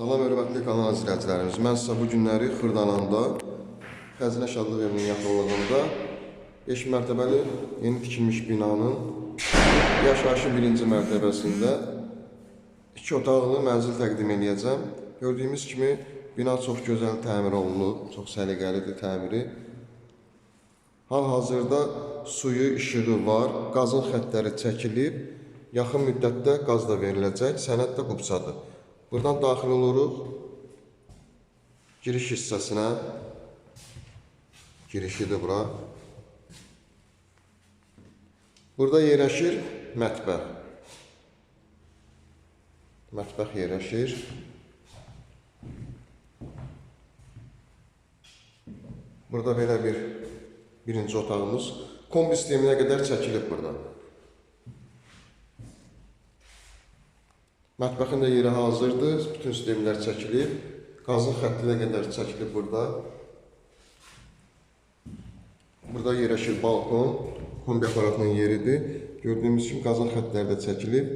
Salam hörmətli kanal izləyicilərimiz. Mən sizə bu günləri Xırdananda Xəzinə Şadlıq evinin yaxınlığında 5 mərtəbəli yeni tikilmiş binanın yaşayışı birinci mərtəbəsində iki otaqlı mənzil təqdim eləyəcəm. Gördüyümüz kimi bina çox gözəl təmir olunub, çox səliqəlidir təmiri. Hal-hazırda suyu, işığı var, qazın xəttləri çəkilib, yaxın müddətdə qaz da veriləcək, sənəd də qubsadır. Buradan daxil oluruq giriş hissəsinə. Girişidir bura. Burada yerləşir mətbəx. Mətbəx yerləşir. Burada belə bir birinci otağımız kombi sisteminə qədər çəkilib buradan. Mətbəxin də yeri hazırdır. Bütün sistemlər çəkilib. Qazın xətti də qədər çəkilib burada. Burada yerləşir balkon. Kombi aparatının yeridir. Gördüyümüz kimi qazın xəttləri də çəkilib.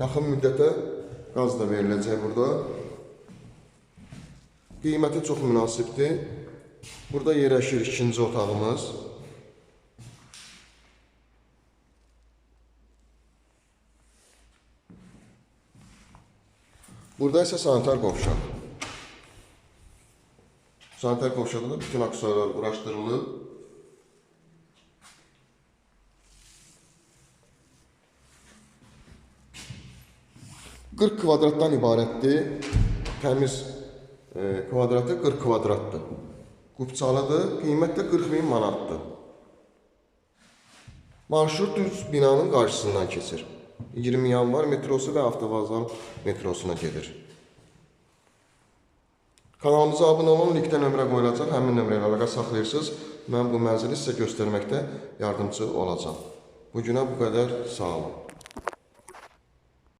Yaxın müddətə qaz da veriləcək burada. Qiyməti çox münasibdir. Burada yerləşir ikinci otağımız. Burada isə sanitar qovşaq. Sanitar qovşaqda da bütün aksesuarlar quraşdırılıb. Qırx kvadratdan ibarətdir. Təmiz e, kvadratı 40 kvadratdır. Qubçalıdır, qiymət də 40 min manatdır. Marşrut düz binanın qarşısından keçir. 20 yanvar metrosu və avtovazal metrosuna gedir. Kanalımıza abunə olun, linkdə nömrə qoyulacaq. Həmin nömrə ilə əlaqə saxlayırsınız. Mən bu mənzili sizə göstərməkdə yardımcı olacağam. Bu günə bu qədər. Sağ olun.